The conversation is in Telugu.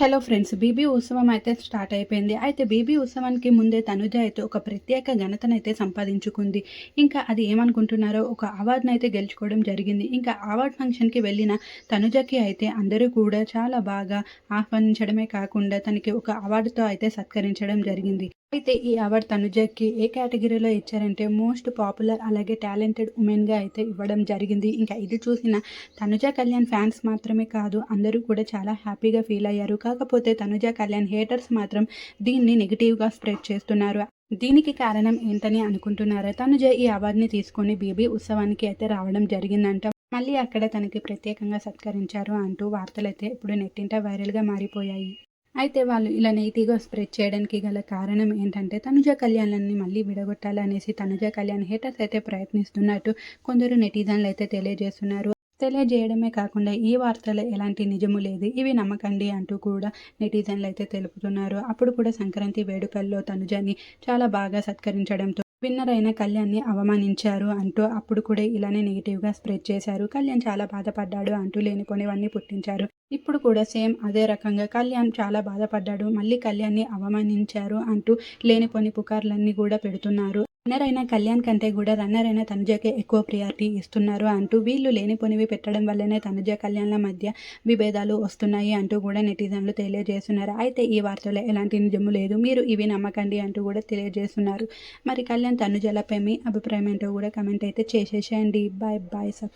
హలో ఫ్రెండ్స్ బీబీ ఉత్సవం అయితే స్టార్ట్ అయిపోయింది. అయితే బీబీ ఉత్సవానికి ముందే తనుజ అయితే ఒక ప్రత్యేక ఘనతనైతే సంపాదించుకుంది. ఇంకా అది ఏమనుకుంటున్నారో ఒక అవార్డును అయితే గెలుచుకోవడం జరిగింది. ఇంకా అవార్డ్ ఫంక్షన్కి వెళ్ళిన తనుజకి అయితే అందరూ కూడా చాలా బాగా ఆహ్వానించడమే కాకుండా తనకి ఒక అవార్డుతో అయితే సత్కరించడం జరిగింది. అయితే ఈ అవార్డు తనుజకి ఏ కేటగిరీలో ఇచ్చారంటే మోస్ట్ పాపులర్ అలాగే టాలెంటెడ్ ఉమెన్గా అయితే ఇవ్వడం జరిగింది. ఇంకా ఇది చూసిన తనుజ కళ్యాణ్ ఫ్యాన్స్ మాత్రమే కాదు అందరూ కూడా చాలా హ్యాపీగా ఫీల్ అయ్యారు. కాకపోతే తనుజ కళ్యాణ్ హేటర్స్ మాత్రం దీన్ని నెగిటివ్గా స్ప్రెడ్ చేస్తున్నారు. దీనికి కారణం ఏంటని అనుకుంటున్నారా? తనుజ ఈ అవార్డుని తీసుకొని బీబీ ఉత్సవానికి అయితే రావడం జరిగిందంట. మళ్ళీ అక్కడ తనకి ప్రత్యేకంగా సత్కరించారు అంటూ వార్తలైతే ఇప్పుడు నెట్టింట వైరల్గా మారిపోయాయి. అయితే వాళ్ళు ఇలా నెగిటివ్గా స్ప్రెడ్ చేయడానికి గల కారణం ఏంటంటే తనుజ కళ్యాణాన్ని మళ్ళీ విడగొట్టాలనేసి తనుజ కళ్యాణ్ హేటర్స్ అయితే ప్రయత్నిస్తున్నట్టు కొందరు నెటిజన్లు అయితే తెలియజేస్తున్నారు. తెలియజేయడమే కాకుండా ఈ వార్తలో ఎలాంటి నిజము లేదు ఇవి నమ్మకండి అంటూ కూడా నెటిజన్లు అయితే తెలుపుతున్నారు. అప్పుడు కూడా సంక్రాంతి వేడుకల్లో తనుజని చాలా బాగా సత్కరించడంతో విన్నర్ అయిన కళ్యాణ్ని అవమానించారు అంటూ అప్పుడు కూడా ఇలానే నెగిటివ్గా స్ప్రెడ్ చేశారు. కళ్యాణ్ చాలా బాధపడ్డాడు అంటూ లేనిపోనివన్నీ పుట్టించారు. ఇప్పుడు కూడా సేమ్ అదే రకంగా కళ్యాణ్ చాలా బాధపడ్డాడు మళ్ళీ కళ్యాణ్ని అవమానించారు అంటూ లేనిపోని పుకార్లన్నీ కూడా పెడుతున్నారు. రన్నర్ అయిన కళ్యాణ్ కంటే కూడా రన్నర్ అయిన తనుజకే ఎక్కువ ప్రియారిటీ ఇస్తున్నారు అంటూ వీళ్ళు లేనిపోనివి పెట్టడం వల్లనే తనుజ కళ్యాణ్ల మధ్య విభేదాలు వస్తున్నాయి అంటూ కూడా నెటిజన్లు తెలియజేస్తున్నారు. అయితే ఈ వార్తలో ఎలాంటి నిజము లేదు. మీరు ఇవి నమ్మకండి అంటూ కూడా తెలియజేస్తున్నారు. మరి కళ్యాణ్ తనుజలపై మీ అభిప్రాయం ఏంటో కూడా కమెంట్ అయితే చేసేసేయండి. Bye bye sub